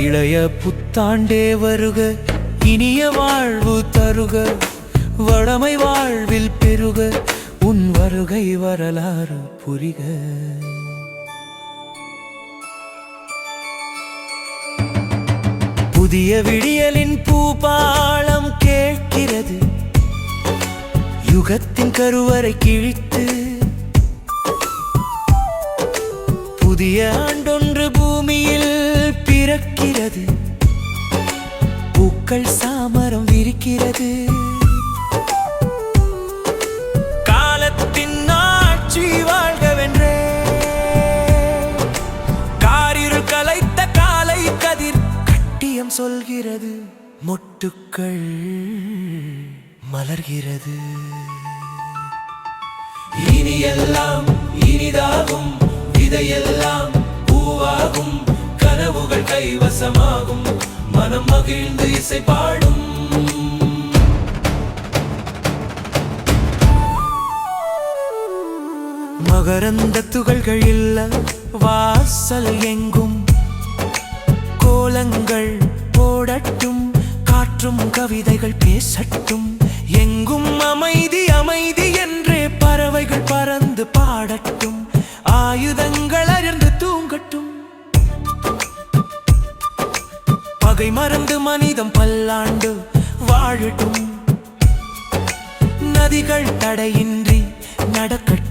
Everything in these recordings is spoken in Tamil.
இளைய புத்தாண்டே வருக இனிய வாழ்வு தருக வளமை வாழ்வில் பெருக உன் வருகை வரலாறு புரிக. புதிய விடியலின் பூபாளம் கேட்கிறது. யுகத்தின் கருவறை கிழித்து. புதிய ஆண்டொன்று பூமியில் பிறக்கிறது. பூக்கள் சாமரம் விரிக்கிறது. சொல்கிறது. மொட்டுக்கள் மலர்கிறது. இனி எல்லாம் இனிதாகும் இதையெல்லாம் பூவாகும் கனவுகள் கைவசமாகும் மனம் மகிழ்ந்து இசை பாடும். மகரந்த துகள்கள் இல்ல வாசல் எங்கும் கோலங்கள் மாற்றும் கவிதைகள் பேசட்டும். எங்கும் அமைதி அமைதி என்றே பறவைகள் பறந்து பாடட்டும். ஆயுதங்கள் அறிந்து தூங்கட்டும். பகை மறந்து மனிதம் பல்லாண்டு வாழட்டும். நதிகள் தடையின்றி நடக்கட்டும்.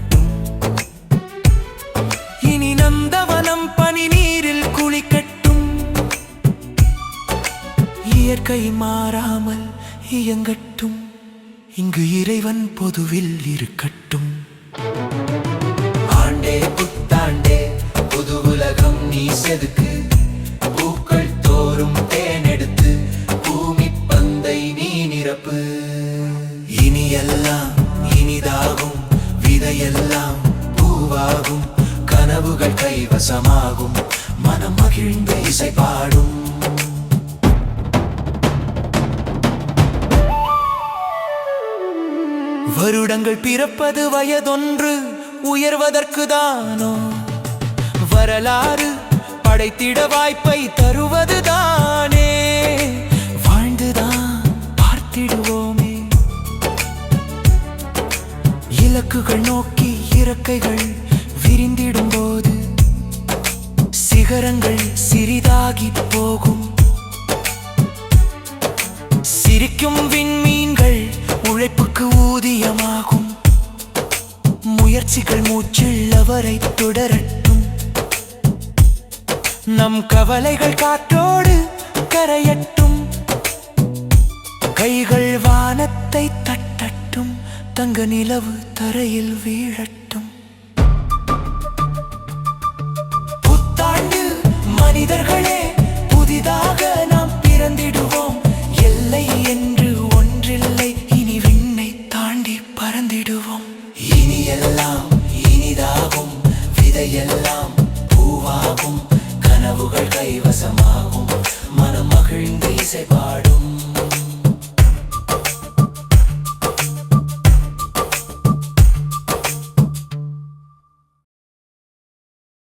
கை மாறாமல் இயங்கட்டும். இங்கு இறைவன் பொதுவில் இருக்கட்டும். ஆண்டே புத்தாண்டே புது உலகம் நீ செதுக்கு. பூக்கள் தோறும் தேனெடுத்து பூமி பந்தை நீ நிரப்பு. இனியெல்லாம் இனிதாகும் விதையெல்லாம் பூவாகும். கனவுகள் கைவசமாகும் மனம் மகிழ்ந்து இசை பாடும். வருடங்கள் பிறப்பது வயதொன்று உயர்வதற்கு தானோ? வரலாறு படைத்திட வாய்ப்பை தருவது தானே? வாழ்ந்துதான் பார்த்திடுவோமே. இலக்குகள் நோக்கி இறக்கைகள் விரிந்திடும் போது சிகரங்கள் சிறிதாகி போகும். சிரிக்கும் விண்மீன்கள் உழைப்புக்கு நம் கவலைகள் காற்றோடு கரையட்டும். கைகள் வானத்தை தட்டட்டும். தங்க நிலவு தரையில் வீழட்டும். புத்தாண்டு மனிதர்களே